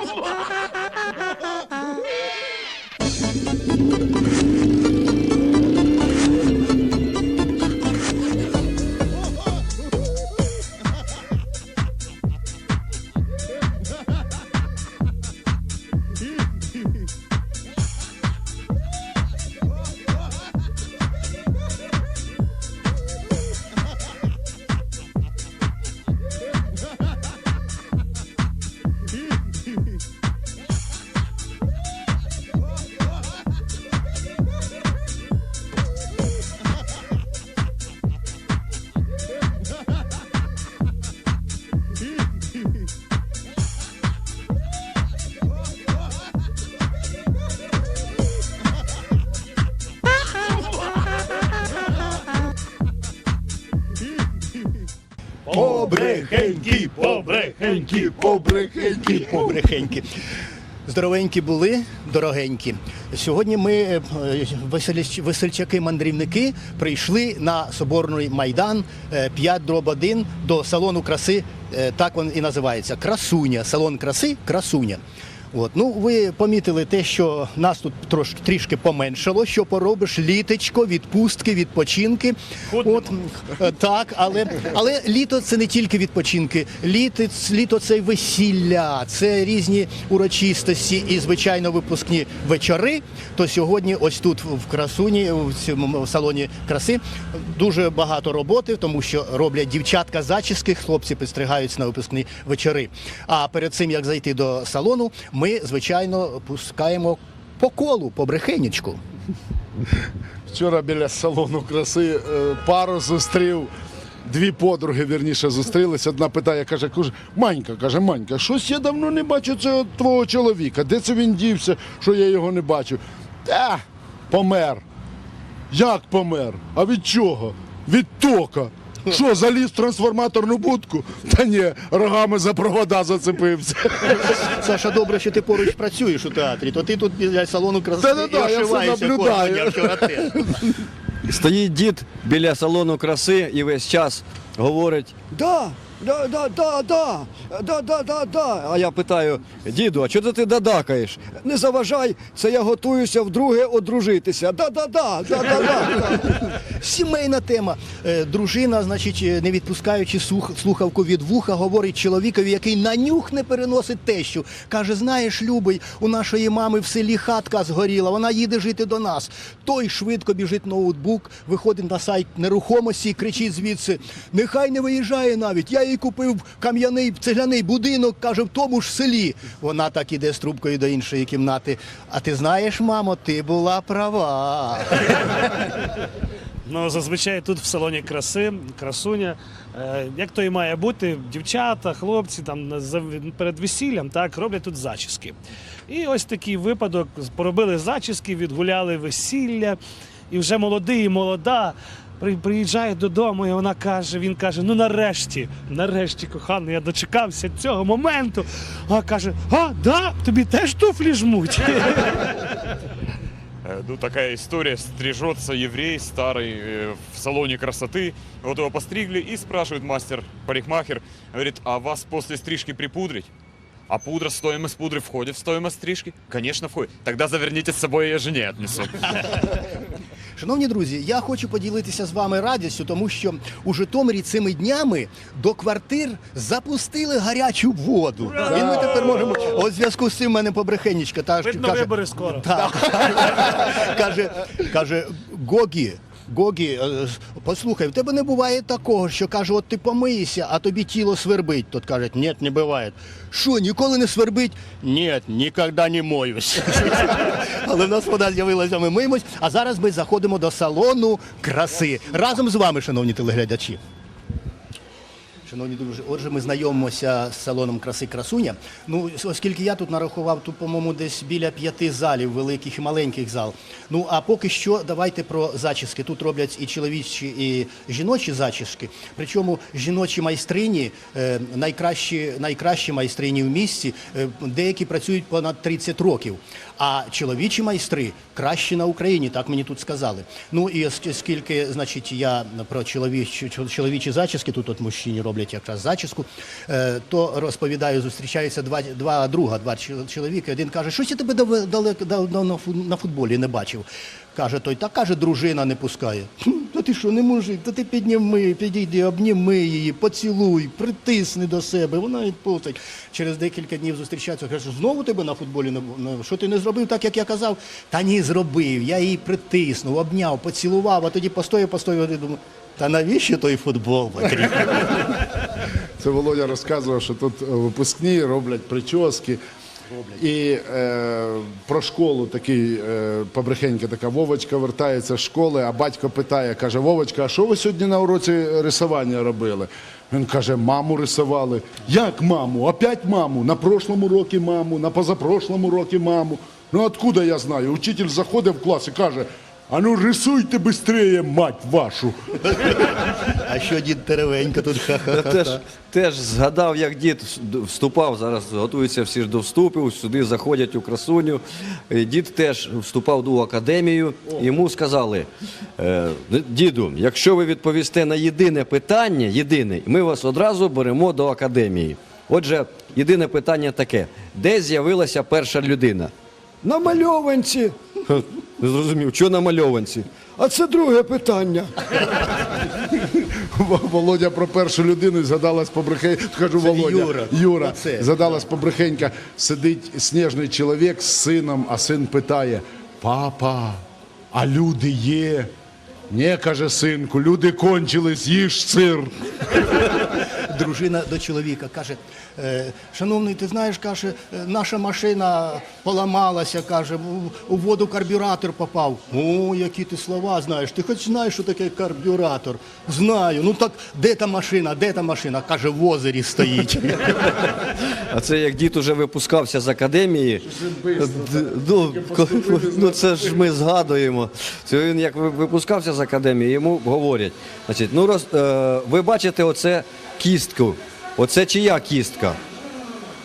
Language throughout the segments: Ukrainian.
Ha ha ha ha ha ha! Побрехеньки, побрехенькі, побрехенькі. Здоровенькі були, дорогенькі. Сьогодні ми, е, весельчаки-мандрівники, прийшли на Соборний майдан 5 дроб 1 до салону краси, е, так він і називається. Красуня. Салон краси Красуня. От. Ну, ви помітили те, що нас тут трош, трішки поменшало, що поробиш літечко, відпустки, відпочинки. От, е, так, але, але літо це не тільки відпочинки. Літо, літо це й весілля, це різні урочистості і, звичайно, випускні вечори. То сьогодні, ось тут в красуні, в цьому салоні краси, дуже багато роботи, тому що роблять дівчатка зачіски, хлопці підстригаються на випускні вечори. А перед цим як зайти до салону, ми звичайно пускаємо по колу, по брехенечку. Вчора біля салону краси е, пару зустрів. Дві подруги вірніше зустрілись. Одна питає, каже, каже, Манька, каже, Манька, щось я давно не бачу цього твого чоловіка. Де це він дівся, що я його не бачу? Та, помер. Як помер? А від чого? Від тока. Що, заліз в трансформаторну будку? Та ні, рогами за провода зацепився. Саша, добре, що ти поруч працюєш у театрі, то ти тут біля салону краси Та-та-та, і я все ошиваєшся наблюдаю. вчора теж. Стоїть дід біля салону краси і весь час говорить: да, да, да, да, да, да, да, да, да. А я питаю, діду, а чого ти дадакаєш? Не заважай, це я готуюся вдруге одружитися. Да, да, да, да, да, да. Сімейна тема. Е, Дружина, значить, е, не відпускаючи сух- слухавку від вуха, говорить чоловікові, який на нюх не переносить тещу. Каже: знаєш, любий, у нашої мами в селі хатка згоріла, вона їде жити до нас. Той швидко біжить ноутбук, виходить на сайт нерухомості і кричить звідси: нехай не виїжджає навіть. Я їй купив кам'яний цегляний будинок, каже, в тому ж селі. Вона так іде з трубкою до іншої кімнати. А ти знаєш, мамо, ти була права. Ну, зазвичай тут в салоні краси, красуня. Е, як то і має бути, дівчата, хлопці там перед весіллям так, роблять тут зачіски. І ось такий випадок: поробили зачіски, відгуляли весілля, і вже молодий і молода при- Приїжджає додому, і вона каже: він каже: ну нарешті, нарешті, коханий, я дочекався цього моменту. А каже: А, да, тобі теж туфлі жмуть. Э, Ну, такая история. Стрижется еврей старый э, в салоне красоты. Вот его постригли и спрашивает мастер парикмахер, говорит, а вас после стрижки припудрить? А пудра, стоимость пудры входит в стоимость стрижки? Конечно, входит. Тогда заверните с собой, я жене отнесу. Шановні друзі, я хочу поділитися з вами радістю, тому що у Житомирі цими днями до квартир запустили гарячу воду. І ми тепер можемо. О, зв'язку з цим в мене побрехенічка. Та, Видно, каже, вибори скоро. Так. каже, каже, Гогі. Гогі, е, послухай, в тебе не буває такого, що каже, от ти помиєшся, а тобі тіло свербить. Тот каже, ні, не буває. Що, ніколи не свербить? Ні, ніколи не моюсь. Але в нас вода з'явилася, ми миємось. А зараз ми заходимо до салону краси. Разом з вами, шановні телеглядачі. Шановні друзі, отже, ми знайомимося з салоном краси Красуня. Ну, оскільки я тут нарахував, тут, по-моєму, десь біля п'яти залів, великих і маленьких зал. Ну, а поки що давайте про зачіски. Тут роблять і чоловічі, і жіночі зачіски. Причому жіночі майстрині, е, найкращі, найкращі майстрині в місті, е, деякі працюють понад 30 років. А чоловічі майстри кращі на Україні, так мені тут сказали. Ну і оскільки, скільки, значить, я про чоловічі, чоловічі зачіски, тут от мужчині роблять якраз зачіску, е, то розповідаю, зустрічаються два, два друга, два чол- чоловіки. Один каже, щось я тебе далеко давно на футболі не бачив. Каже той, та каже, дружина не пускає. «Хм, Та ти що, не мужик, та ти підніми, підійди, обніми її, поцілуй, притисни до себе, вона відпустить. Через декілька днів зустрічаються, каже, знову тебе на футболі не бу- не- що ти не зробив так, як я казав? Та ні, зробив. Я її притиснув, обняв, поцілував, а тоді постояв, постояв і думаю, та навіщо той футбол? Це Володя розказував, що тут випускні роблять прически. І е, про школу такий е, побрехенька така Вовочка вертається з школи, а батько питає, каже, Вовочка, а що ви сьогодні на уроці рисування робили? Він каже, маму рисували. Як маму? Опять маму? На прошлому році маму, на позапрошлому році маму. Ну откуда я знаю? Учитель заходить в клас і каже, а ну рисуйте швидше, мать вашу. А що дід Теревенько тут ха-ха-ха? теж, теж згадав, як дід вступав, зараз готуються всі ж до вступів, сюди заходять у красуню. Дід теж вступав до академію, йому сказали, е, діду, якщо ви відповісте на єдине питання, єдине, ми вас одразу беремо до академії. Отже, єдине питання таке: де з'явилася перша людина? На мальованці. Не зрозумів, що на мальованці? А це друге питання. Володя про першу людину згадалась побрехенька. Кажу, Це Володя. Юра. Юра. Оце. Згадалась побрехенька. Сидить сніжний чоловік з сином, а син питає: Папа, а люди є? Ні, каже синку, люди кончились, їж сир. Дружина до чоловіка каже: «Е, шановний, ти знаєш, каже, е, наша машина поламалася, каже, у, у воду карбюратор попав. О, які ти слова знаєш. Ти хоч знаєш, що таке карбюратор? Знаю. Ну так де та машина? Де та машина? Каже, в озері стоїть. А це як дід уже випускався з академії. Ну, ну це ж ми згадуємо. Це він як випускався з академії, йому говорять. Значить, ну роз, е, ви бачите оце кістку. Оце чия кістка?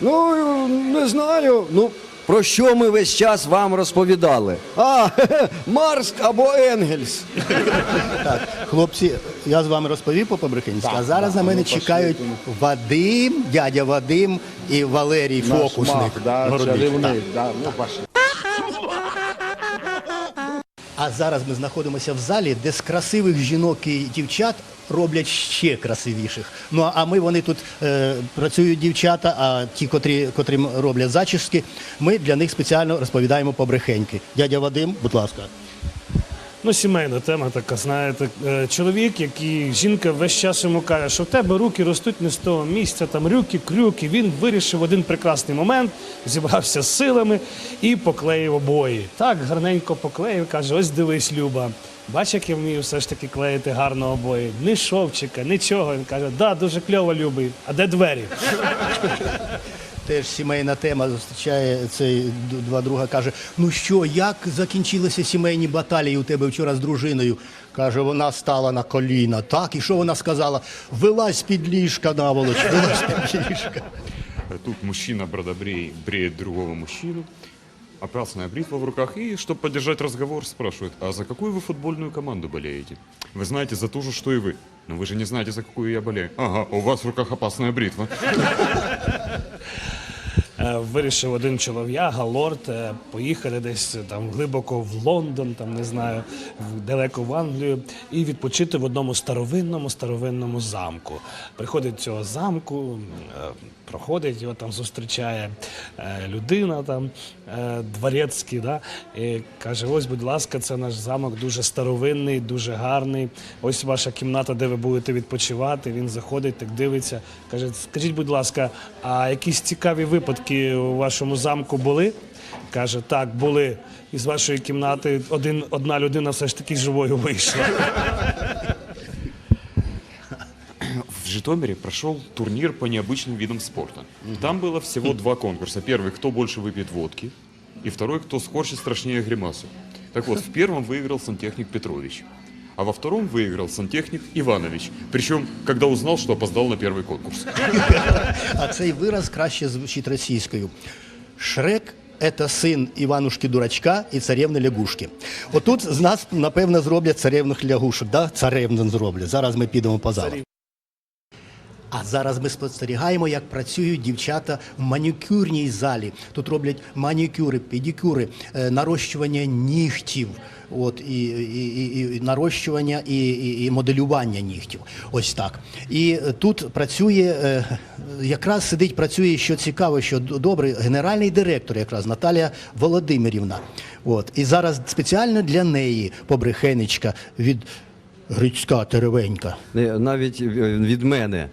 Ну, не знаю. Ну, про що ми весь час вам розповідали? А, Марс або Енгельс. Так, хлопці, я з вами розповів по побрехенськи, а зараз на мене чекають Вадим, дядя Вадим і Валерій Фокусник. Городник. Так. да, ну, пошли. А зараз ми знаходимося в залі, де з красивих жінок і дівчат роблять ще красивіших. Ну а ми вони тут е, працюють дівчата, а ті, котрі, котрим роблять зачіски, ми для них спеціально розповідаємо побрехеньки. Дядя Вадим, будь ласка. Ну, сімейна тема така, знаєте. Е, Чоловік, який жінка весь час йому каже, що в тебе руки ростуть не з того місця, там рюки, крюки. Він вирішив один прекрасний момент, зібрався з силами і поклеїв обої. Так, гарненько поклеїв, каже: ось дивись, Люба. Бач, як я вмію все ж таки клеїти гарно обої. Ні шовчика, нічого. Він каже, да, дуже кльово, любий. А де двері? Теж сімейна тема зустрічає цей д- два друга. каже: Ну що, як закінчилися сімейні баталії у тебе вчора з дружиною? Каже, вона стала на коліна. Так, і що вона сказала? Вилазь під ліжка, наволоч, вилазь під ліжка. Тут мужчина бродобрей бреет другого мужчину, опасная бритва в руках, и, чтобы поддержать разговор, спрашивает, а за какую вы футбольную команду болеете? Вы знаете за ту же, что и вы. Но вы же не знаете, за какую я болею. Ага, у вас в руках опасная бритва. Е, Вирішив один чолов'яга, лорд, е, поїхати десь там глибоко в Лондон, там не знаю, далеко в Англію, і відпочити в одному старовинному старовинному замку. Приходить цього замку, е, проходить, його там зустрічає людина, там дворецький, да, і каже: ось, будь ласка, це наш замок дуже старовинний, дуже гарний. Ось ваша кімната, де ви будете відпочивати. Він заходить, так дивиться. Каже: скажіть, будь ласка, а якісь цікаві випадки у вашому замку були? Каже, так, були. Із вашої кімнати один, одна людина все ж таки живою вийшла. В Житомире прошел турнир по необычным видам спорта. Там было всего два конкурса. Первый, кто больше выпьет водки, и второй, кто скорчит страшнее гримасу. Так вот, в первом выиграл сантехник Петрович, а во втором выиграл сантехник Иванович. Причем, когда узнал, что опоздал на первый конкурс. А цей вираз краще звучить російською. Шрек це син Іванушки Дурачка і царевни лягушки. Отут з нас, напевно, зроблять царевних лягушок, да? царевну зроблять. Зараз ми підемо по залу. А зараз ми спостерігаємо, як працюють дівчата в манікюрній залі. Тут роблять манікюри, педикюри, е, нарощування нігтів. От і, і, і, і нарощування і, і, і моделювання нігтів. Ось так. І е, тут працює, е, якраз сидить, працює, що цікаво, що добре, генеральний директор, якраз Наталія Володимирівна. От. І зараз спеціально для неї побрехенечка від Грицька Теревенька. Навіть е, від мене.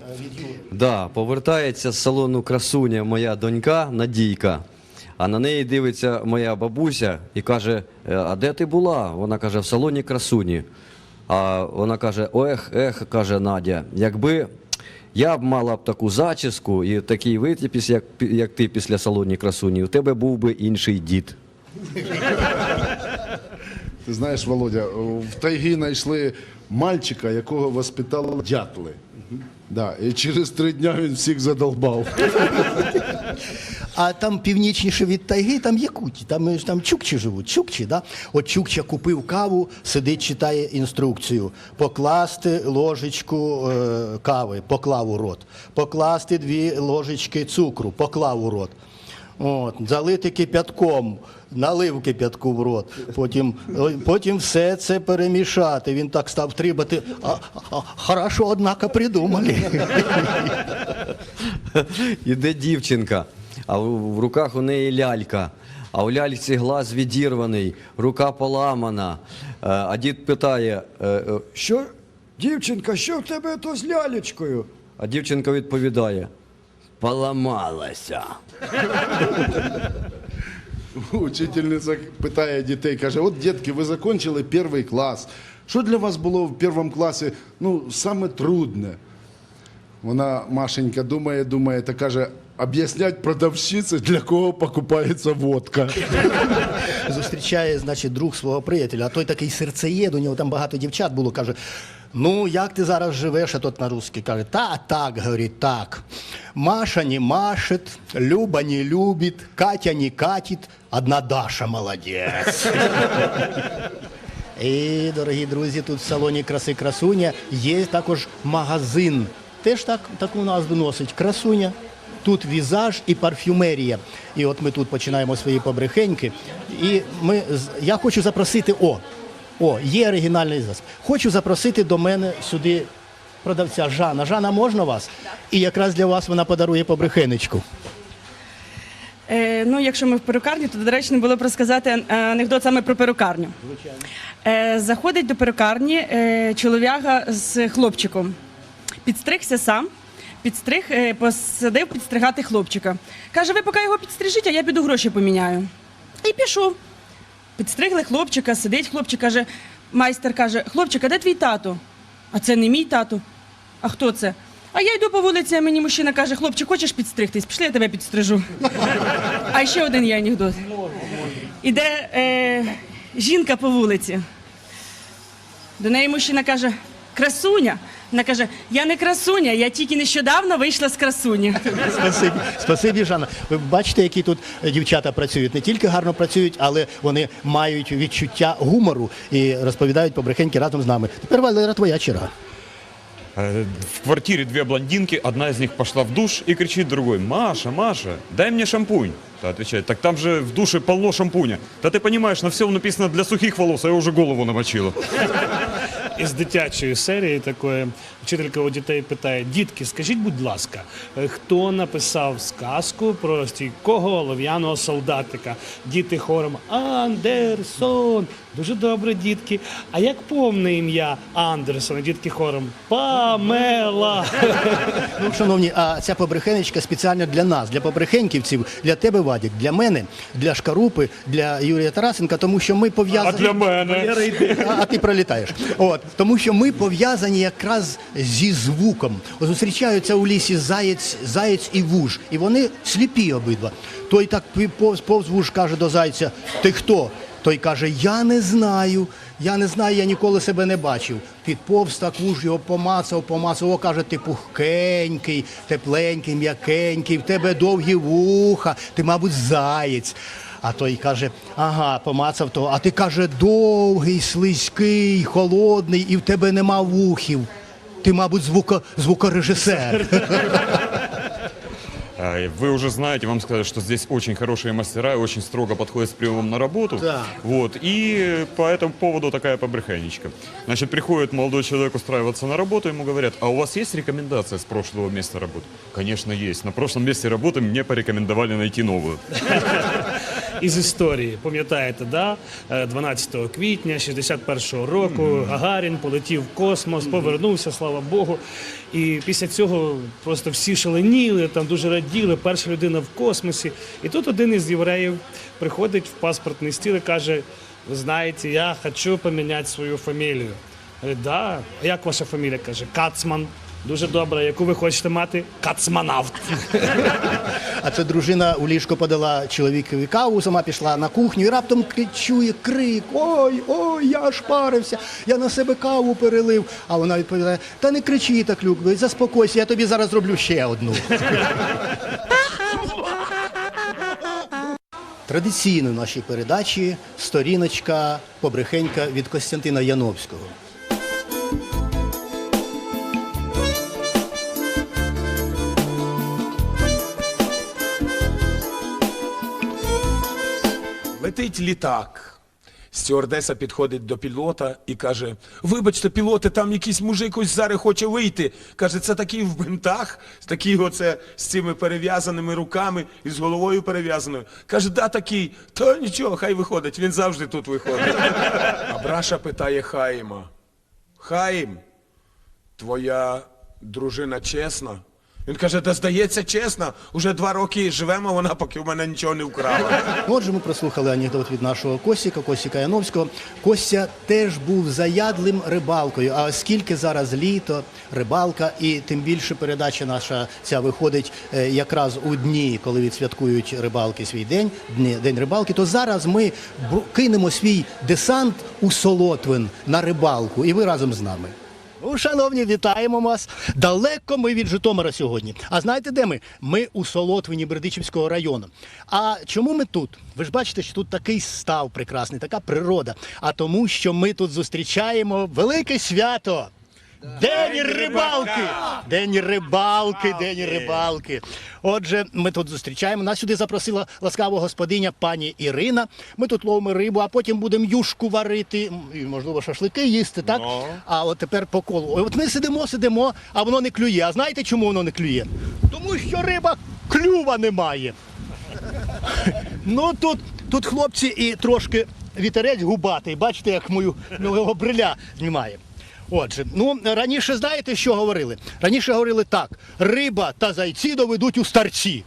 Да, повертається з салону красуня моя донька Надійка. А на неї дивиться моя бабуся і каже: «Е, А де ти була? Вона каже, в салоні красуні. А вона каже: Ех, ех, каже Надя, якби я б мала б таку зачіску і такий вид, як, як ти після салоні красуні, у тебе був би інший дід. Ти знаєш, Володя, в тайги знайшли мальчика, якого воспитали дятли. Да, і через три дня він всіх задолбав. А там північніше від тайги, там Якуті, там, е, там чукчі живуть, чукчі, да? От чукча купив каву, сидить, читає інструкцію. Покласти ложечку е, кави, поклав у рот. Покласти дві ложечки цукру, поклав у рот. От, залити кипятком, налив кипятку в рот. Потім, потім все це перемішати. Він так став трибати. А, а, хорошо, однако, придумали. Іде дівчинка, а в руках у неї лялька. А у ляльці глаз відірваний, рука поламана. Е, А дід питає: е, е, що, дівчинка, що в тебе то з лялечкою? А дівчинка відповідає: поламалася. Учительниця питає дітей, каже: от дітки, ви закінчили перший клас. Що для вас було в першому класі ну, саме трудне? Вона Машенька думає, думає та каже: об'яснять продавщиці, для кого покупається водка. зустрічає, значить, друг свого приятеля, а той такий серцеєд, у нього там багато дівчат було, каже. Ну, як ти зараз живеш, а тот на русский каже, та так, говорить, так. Маша не машет, Люба не любит, Катя не катит, одна Даша молодець. І, дорогі друзі, тут в салоні краси красуня є також магазин. Теж так, таку назву носить красуня. Тут візаж і парфюмерія. І от ми тут починаємо свої побрехеньки. І ми, я хочу запросити, о, о, є оригінальний засіб. Хочу запросити до мене сюди продавця Жана. Жана, можна вас? І якраз для вас вона подарує побрехенечку. Е, ну, якщо ми в перукарні, то доречно було б розказати е, анекдот саме про перукарню. Е, заходить до перукарні е, чолов'яга з хлопчиком. Підстригся сам, підстриг, е, посадив підстригати хлопчика. Каже, ви поки його підстрижіть, а я піду гроші поміняю. І пішов. Підстригли хлопчика, сидить хлопчик, каже, майстер каже, хлопчик, а де твій тато? А це не мій тато. А хто це? А я йду по вулиці, а мені мужчина каже, хлопчик, хочеш підстригтись? Пішли, я тебе підстрижу. А ще один є анекдот. Іде е, жінка по вулиці. До неї мужчина каже, красуня. Вона каже, я не красуня, я тільки нещодавно вийшла з красуні. Спасибі, спасибі, Жанна. Ви бачите, які тут дівчата працюють. Не тільки гарно працюють, але вони мають відчуття гумору і розповідають побрехеньки разом з нами. Тепер Валера, твоя черга. Э, В квартире две блондинки, одна из них пошла в душ и кричит другой, Маша, Маша, дай мне шампунь. Та отвечает, так там же в душе полно шампуня. Да ты понимаешь, на всем написано для сухих волос, а я уже голову намочила. Із дитячої серії такої вчителька у дітей питає: дітки, скажіть, будь ласка, е, хто написав сказку про стійкого олов'яного солдатика? Діти хором Андерсон. Дуже добре, дітки. А як повне ім'я Андерсона? Дітки хором Памела. Ну, шановні, а ця побрехенечка спеціально для нас, для побрехеньківців, для тебе, Вадік, для мене, для Шкарупи, для Юрія Тарасенка, тому що ми пов'язані. А для мене? А, а ти пролітаєш. От, тому що ми пов'язані якраз зі звуком. Зустрічаються у лісі заєць, заєць і вуж, і вони сліпі обидва. Той так повз, повз вуж каже до зайця: Ти хто? Той каже: Я не знаю. Я не знаю, я ніколи себе не бачив. Підповз так вуж його помацав, помацав. О, каже, ти пухкенький, тепленький, м'якенький, в тебе довгі вуха, ти, мабуть, заєць. А той каже: ага, помацав того, а ти каже, довгий, слизький, холодний, і в тебе нема вухів Ти, мабуть, звуко, звукорежисер. А, Вы уже знаете, вам сказали, что здесь очень хорошие мастера и очень строго подходят с приемом на работу. Да. Вот. И по этому поводу такая побрехенечка. Значит, приходит молодой человек устраиваться на работу, ему говорят, а у вас есть рекомендация с прошлого места работы? Конечно, есть. На прошлом месте работы мне порекомендовали найти новую. Із історії, пам'ятаєте, да? Е, 12 квітня 61-го року Гагарін полетів в космос, повернувся, слава Богу. І після цього просто всі шаленіли, там дуже раділи, перша людина в космосі. І тут один із євреїв приходить в паспортний стіл і каже: ви знаєте, я хочу поміняти свою фамілію. Говорить, да. А як ваша фамілія? каже, Кацман. Дуже добре, яку ви хочете мати? Кацманавт. А це дружина у ліжко подала чоловікові каву, сама пішла на кухню і раптом чує крик: Ой, ой, я аж парився, я на себе каву перелив. А вона відповідає: Та не кричи так, Люк, заспокойся, я тобі зараз зроблю ще одну. Традиційно в нашій передачі сторіночка побрехенька від Костянтина Яновського. Летить літак. Стюардеса підходить до пілота і каже: Вибачте, пілоте, там якийсь мужик ось зараз хоче вийти. Каже, це такий в бинтах, такий оце з цими перев'язаними руками і з головою перев'язаною. Каже, да, такий, то нічого, хай виходить, він завжди тут виходить. А Браша питає Хаїма: Хаїм, твоя дружина чесна? Він каже, да здається, чесно, уже два роки живемо, вона поки в мене нічого не вкрала. Отже, ми прослухали анекдот від нашого Косіка, Косіка Яновського. Костя теж був заядлим рибалкою. А оскільки зараз літо, рибалка, і тим більше передача наша ця виходить е, якраз у дні, коли відсвяткують рибалки свій день, дні- день рибалки, то зараз ми бу- кинемо свій десант у Солотвин на рибалку, і ви разом з нами. Ну, шановні, вітаємо вас. Далеко ми від Житомира сьогодні. А знаєте, де ми? Ми у Солотвині Бердичівського району. А чому ми тут? Ви ж бачите, що тут такий став прекрасний, така природа. А тому, що ми тут зустрічаємо велике свято. День рибалки! День рибалки, день рибалки. Отже, ми тут зустрічаємо. Нас сюди запросила ласкава господиня пані Ірина. Ми тут ловимо рибу, а потім будемо юшку варити, і, можливо, шашлики їсти, так? А от тепер по колу. От ми сидимо, сидимо, а воно не клює. А знаєте, чому воно не клює? Тому що риба клюва немає. Ну тут, тут хлопці і трошки вітерець губатий. Бачите, як мою мого бриля знімає. Отже, ну раніше знаєте, що говорили? Раніше говорили так: риба та зайці доведуть у старці.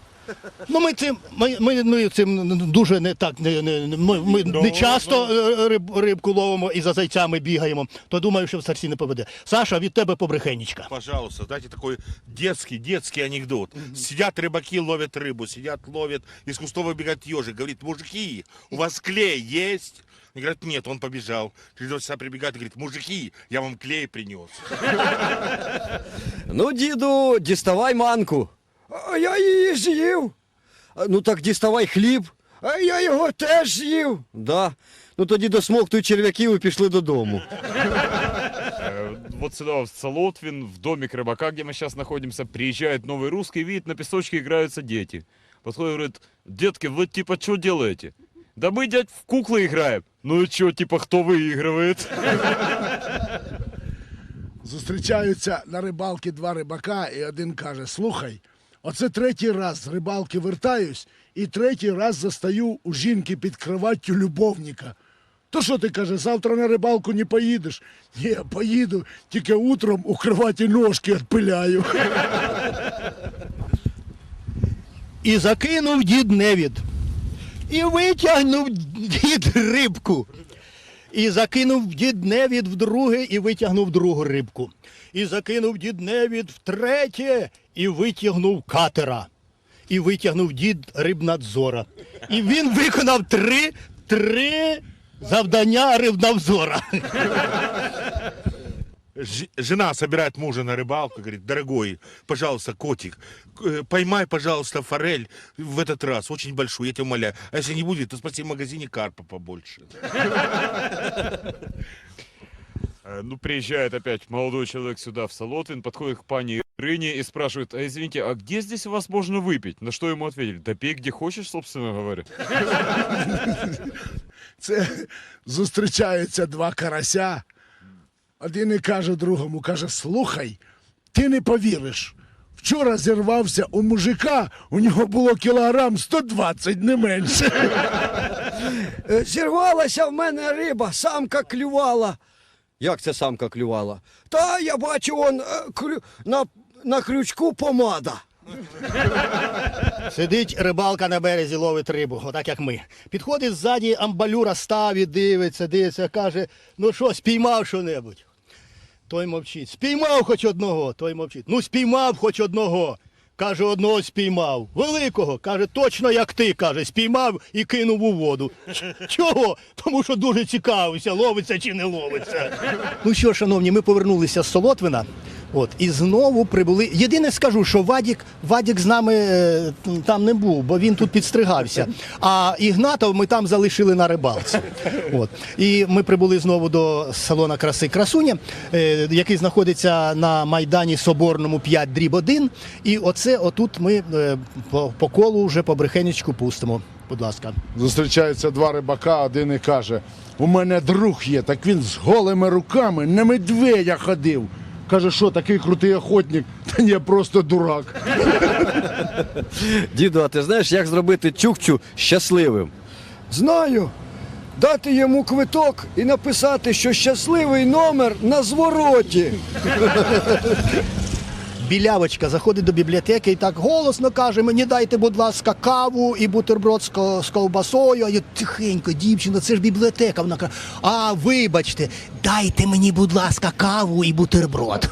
Ну, ми цим, ми, ми, ми цим дуже не так не, не, не- ми, ми не часто е, риб, рибку ловимо і за зайцями бігаємо, то думаю, що в старці не поведе. Саша, від тебе побрехенічка. Пожалуйста, дайте такой детский, детский анекдот. Сидят рыбаки, ловят рыбу, сидят, ловят, из кустов выбегает ежик, говорит, мужики, у вас клей есть? Они говорят, нет, он побежал. Через два часа прибегает и говорит, мужики, я вам клей принес. Ну, діду, діставай манку. А я її з'їв. «А, Ну так діставай хліб. А я його теж з'їв. Да. Ну тоді досмоктуй черв'яків і пішли додому. Э, Вот сюда, в Солотвин, в домик рыбака, где мы сейчас находимся, приезжает новый русский, видит, на песочке играются дети. Подходит и говорит, детки, вы типа что делаете? Да мы, дядь, в куклы играем. Ну и что, типа, кто выигрывает? Зустрічаються на рибалки два рибака, і один каже: Слухай, оце третій раз з рибалки вертаюсь, і третій раз застаю у жінки під кроваттю любовника. То що ти каже, завтра на рибалку не поїдеш? Ні, поїду, тільки утром у кроваті ножки відпиляю. І закинув дід невід. І витягнув дід рибку. І закинув дід невід вдруге і витягнув другу рибку. І закинув дід невід втретє і витягнув катера. І витягнув дід рибнадзора. І він виконав три, три завдання рибнадзора. Жена собирает мужа на рыбалку, говорит, дорогой, пожалуйста, котик, э, поймай, пожалуйста, форель в этот раз, очень большую, я тебя умоляю. А если не будет, то спроси в магазине карпа побольше. Э, Ну, приезжает опять молодой человек сюда, в Солотвин, подходит к пане Ирине и спрашивает, а извините, а где здесь у вас можно выпить? На что ему ответили, да пей где хочешь, собственно говоря. Це зустрічаються два карася. Один і каже другому, каже, слухай, ти не повіриш. Вчора зірвався у мужика, у нього було кілограм 120, не менше. Зірвалася в мене риба, самка клювала. Як це самка клювала? Та я бачу, он е, на, на крючку помада. Сидить рибалка на березі, ловить рибу, отак як ми. Підходить ззаді амбалюра, ставить, дивиться, дивиться, каже: ну що, спіймав що-небудь? Той мовчить. Спіймав хоч одного, той мовчить. Ну, спіймав хоч одного. Каже, одного спіймав. Великого. Каже, точно як ти, каже, спіймав і кинув у воду. Ч- Чого? Тому що дуже цікавився, ловиться чи не ловиться. Ну що, шановні, ми повернулися з Солотвина. От, і знову прибули. Єдине скажу, що Вадік, Вадік з нами е, там не був, бо він тут підстригався. А Ігнатов ми там залишили на рибалці. От. І ми прибули знову до салона краси Красуня, е, який знаходиться на Майдані Соборному 5 дріб 1. І оце отут ми е, по, по колу вже по брехенечку пустимо. Будь ласка. Зустрічаються два рибака, один і каже: у мене друг є, так він з голими руками на медведя ходив. Каже, що такий крутий охотник? Та ні, просто дурак. Діду, а ти знаєш, як зробити чукчу щасливим? Знаю. Дати йому квиток і написати, що щасливий номер на звороті. Білявочка заходить до бібліотеки і так голосно каже: мені дайте, будь ласка, каву і бутерброд з з ковбасою. А я тихенько, дівчина, це ж бібліотека. Вона каже, а вибачте, дайте мені, будь ласка, каву і бутерброд.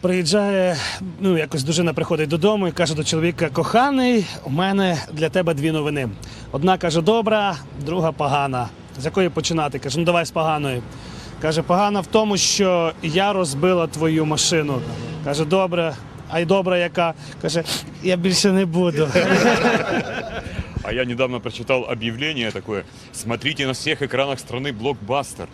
Приїжджає, ну якось дружина приходить додому і каже до чоловіка: коханий, у мене для тебе дві новини. Одна каже добра, друга погана. З якої починати? Каже, ну давай з поганої. Каже, погана в тому, що я розбила твою машину. Каже, добре, а й добра яка? Каже, я більше не буду. А я недавно прочитал объявление такое. Смотрите на всех экранах страны блокбастер.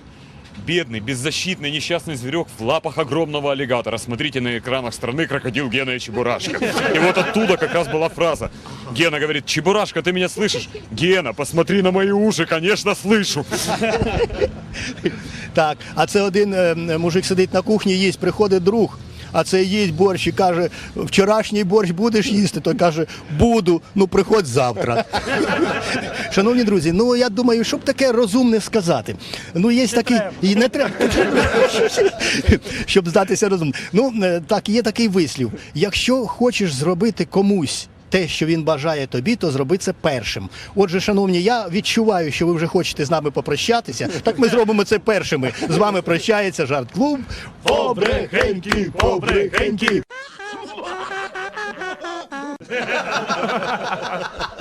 Бедный, беззащитный, несчастный зверек в лапах огромного аллигатора. Смотрите на экранах страны крокодил Гена и Чебурашка. И вот оттуда как раз была фраза. Гена говорит, Чебурашка, ты меня слышишь? Гена, посмотри на мои уши, конечно, слышу. Так, а це один е, мужик сидить на кухні, їсть, приходить друг. А це їсть борщ і каже, вчорашній борщ будеш їсти? Той каже, буду, ну приходь завтра. Шановні друзі, ну я думаю, щоб таке розумне сказати. Ну, є такий. І не треба. Щоб здатися розумним. Ну, е, так, є такий вислів. Якщо хочеш зробити комусь. те, що він бажає тобі, то зроби це першим. Отже, шановні, я відчуваю, що ви вже хочете з нами попрощатися. Так ми зробимо це першими. З вами прощається жарт клуб. Побрехеньки, побрехеньки.